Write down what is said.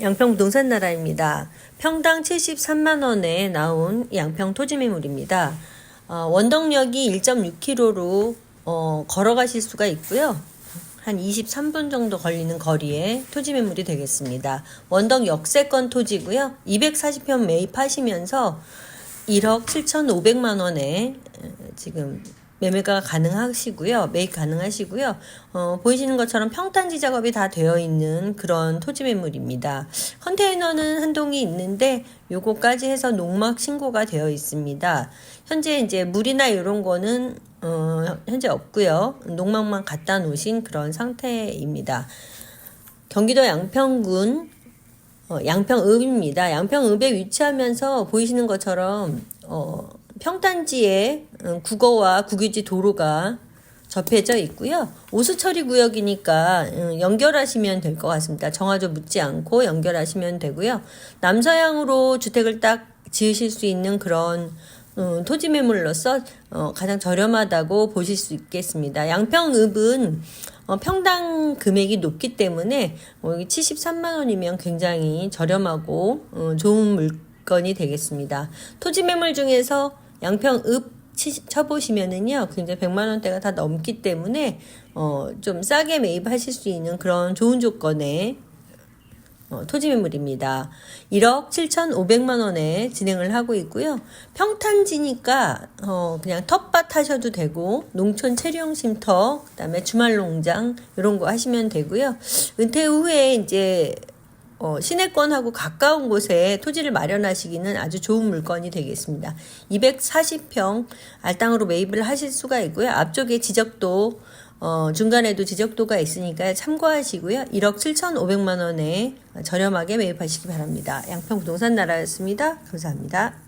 양평 부동산 나라입니다. 평당 73만 원에 나온 양평 토지 매물입니다. 어, 원동력이 1.6km로 어, 걸어가실 수가 있고요. 한 23분 정도 걸리는 거리에 토지 매물이 되겠습니다. 원덕 역세권 토지고요. 240평 매입하시면서 1억 7,500만 원에 에, 지금 매매가 가능하시고요. 매입 가능하시고요. 어, 보이시는 것처럼 평탄지 작업이 다 되어 있는 그런 토지 매물입니다. 컨테이너는 한 동이 있는데 요거까지 해서 농막 신고가 되어 있습니다. 현재 이제 물이나 이런 거는 어, 현재 없고요. 농막만 갖다 놓으신 그런 상태입니다. 경기도 양평군 어, 양평읍입니다. 양평읍에 위치하면서 보이시는 것처럼 어, 평단지에 음, 국어와 국유지 도로가 접해져 있고요. 오수처리 구역이니까 음, 연결하시면 될 것 같습니다. 정화조 묻지 않고 연결하시면 되고요. 남서향으로 주택을 딱 지으실 수 있는 그런 음, 토지 매물로서 어, 가장 저렴하다고 보실 수 있겠습니다. 양평읍은 어, 평당 금액이 높기 때문에 어, 여기 73만 원이면 굉장히 저렴하고 어, 좋은 물건이 되겠습니다. 토지 매물 중에서 양평읍 치- 쳐보시면은요, 굉장히 100만 원대가 다 넘기 때문에 어, 좀 싸게 매입하실 수 있는 그런 좋은 조건의 어, 토지 매물입니다. 1억 7,500만 원에 진행을 하고 있고요. 평탄지니까 어, 그냥 텃밭 하셔도 되고 농촌 체류용 쉼터, 그다음에 주말 농장 이런 거 하시면 되고요. 은퇴 후에 이제 어, 시내권하고 가까운 곳에 토지를 마련하시기는 아주 좋은 물건이 되겠습니다. 240평 알땅으로 매입을 하실 수가 있고요. 앞쪽에 지적도 어, 중간에도 지적도가 있으니까 참고하시고요. 1억 7,500만 원에 저렴하게 매입하시기 바랍니다. 양평 부동산 나라였습니다. 감사합니다.